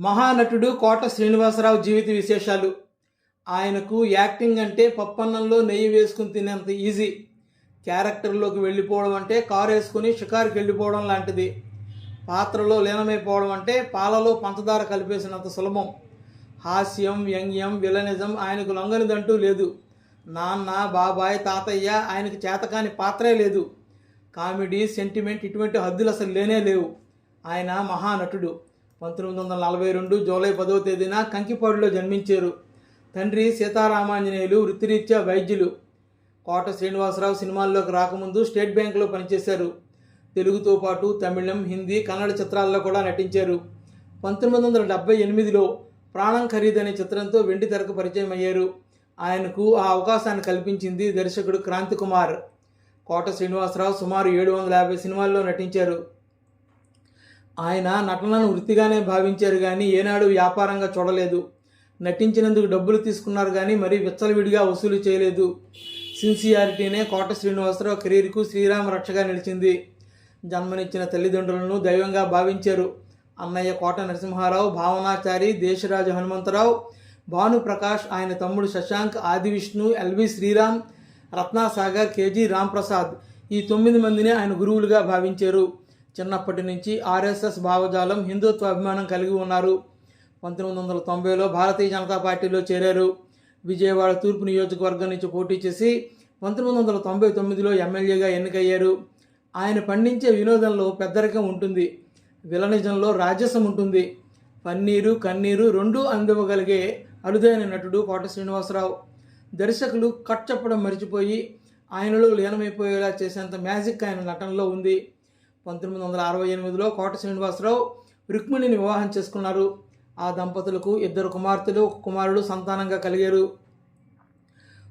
మహానటుడు కోట శ్రీనివాసరావు జీవిత విశేషాలు. ఆయనకు యాక్టింగ్ అంటే పప్పన్నంలో నెయ్యి వేసుకుని తినేంత ఈజీ. క్యారెక్టర్లోకి వెళ్ళిపోవడం అంటే కారు వేసుకుని షికారుకి వెళ్ళిపోవడం లాంటిది. పాత్రలో లీనమైపోవడం అంటే పాలలో పంచదార కలిపేసినంత సులభం. హాస్యం వ్యంగ్యం విలనిజం ఆయనకు లొంగనిదంటూ లేదు. నాన్న బాబాయ్ తాతయ్య ఆయనకు చేతకాని పాత్రే లేదు. కామెడీ సెంటిమెంట్ ఇటువంటి హద్దులు అసలు లేనే లేవు. ఆయన మహానటుడు. పంతొమ్మిది వందల నలభై రెండు జూలై పదవ తేదీన కంకిపాడులో జన్మించారు. తండ్రి సీతారామాంజనేయులు వృత్తిరీత్యా వైద్యులు. కోట శ్రీనివాసరావు సినిమాల్లోకి రాకముందు స్టేట్ బ్యాంకులో పనిచేశారు. తెలుగుతో పాటు తమిళం హిందీ కన్నడ చిత్రాల్లో కూడా నటించారు. పంతొమ్మిది వందల డెబ్బై ఎనిమిదిలో ప్రాణం ఖరీదనే చిత్రంతో వెండి తెరకు పరిచయం అయ్యారు. ఆయనకు ఆ అవకాశాన్ని కల్పించింది దర్శకుడు క్రాంతి కుమార్ కోట శ్రీనివాసరావు సుమారు ఏడు వందల యాభై సినిమాల్లో నటించారు. ఆయన నటనను వృత్తిగానే భావించారు కానీ ఏనాడు వ్యాపారంగా చూడలేదు. నటించినందుకు డబ్బులు తీసుకున్నారు కానీ మరీ విచ్చలవిడిగా వసూలు చేయలేదు. సిన్సియారిటీనే కోట శ్రీనివాసరావు కెరీర్కు శ్రీరామ రక్షగా నిలిచింది. జన్మనిచ్చిన తల్లిదండ్రులను దైవంగా భావించారు. అన్నయ్య కోట నరసింహారావు భావనాచారి దేశరాజు హనుమంతరావు భానుప్రకాష్ ఆయన తమ్ముడు శశాంక్ ఆది విష్ణు ఎల్వి శ్రీరామ్ రత్నాసాగర్ కేజీ రాంప్రసాద్ ఈ తొమ్మిది మందిని ఆయన గురువులుగా భావించారు. చిన్నప్పటి నుంచి ఆర్ఎస్ఎస్ భావజాలం హిందుత్వ అభిమానం కలిగి ఉన్నారు. పంతొమ్మిది వందల తొంభైలో భారతీయ జనతా పార్టీలో చేరారు. విజయవాడ తూర్పు నియోజకవర్గం నుంచి పోటీ చేసి పంతొమ్మిది వందల తొంభై తొమ్మిదిలో ఎమ్మెల్యేగా ఎన్నికయ్యారు. ఆయన పండించే వినోదంలో పెద్దరికం ఉంటుంది. విలనిజంలో రాజసం ఉంటుంది. పన్నీరు కన్నీరు రెండూ అందివ్వగలిగే అరుదైన నటుడు కోట శ్రీనివాసరావు. దర్శకులు కట్ చెప్పడం మర్చిపోయి ఆయనలో లీనమైపోయేలా చేసేంత మ్యాజిక్ ఆయన నటనలో ఉంది. పంతొమ్మిది వందల అరవై ఎనిమిదిలో కోట శ్రీనివాసరావు రుక్మిణిని వివాహం చేసుకున్నారు. ఆ దంపతులకు ఇద్దరు కుమార్తెలు ఒక కుమారుడు సంతానంగా కలిగారు.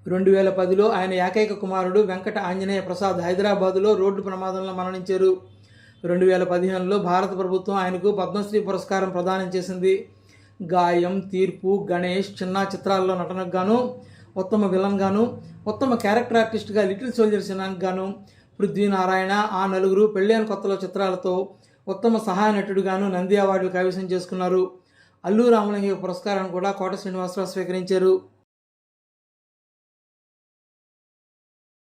రెండు వేల పదిలో ఆయన ఏకైక కుమారుడు వెంకట ఆంజనేయ ప్రసాద్ హైదరాబాదులో రోడ్డు ప్రమాదంలో మరణించారు. రెండు వేల పదిహేనులో భారత ప్రభుత్వం ఆయనకు పద్మశ్రీ పురస్కారం ప్రదానం చేసింది. గాయం తీర్పు గణేష్ చిన్న చిత్రాల్లో నటనకు గాను ఉత్తమ విలన్ గాను ఉత్తమ క్యారెక్టర్ ఆర్టిస్ట్గా లిటిల్ సోల్జర్ సినిమాకి గాను పృథ్వీనారాయణ ఆ నలుగురు పెళ్ళైన కొత్తలో చిత్రాలతో ఉత్తమ సహాయ నటుడుగాను నంది అవార్డులు కైవసం చేసుకున్నారు. అల్లు రామలింగ పురస్కారాన్ని కూడా కోట శ్రీనివాసరావు స్వీకరించారు.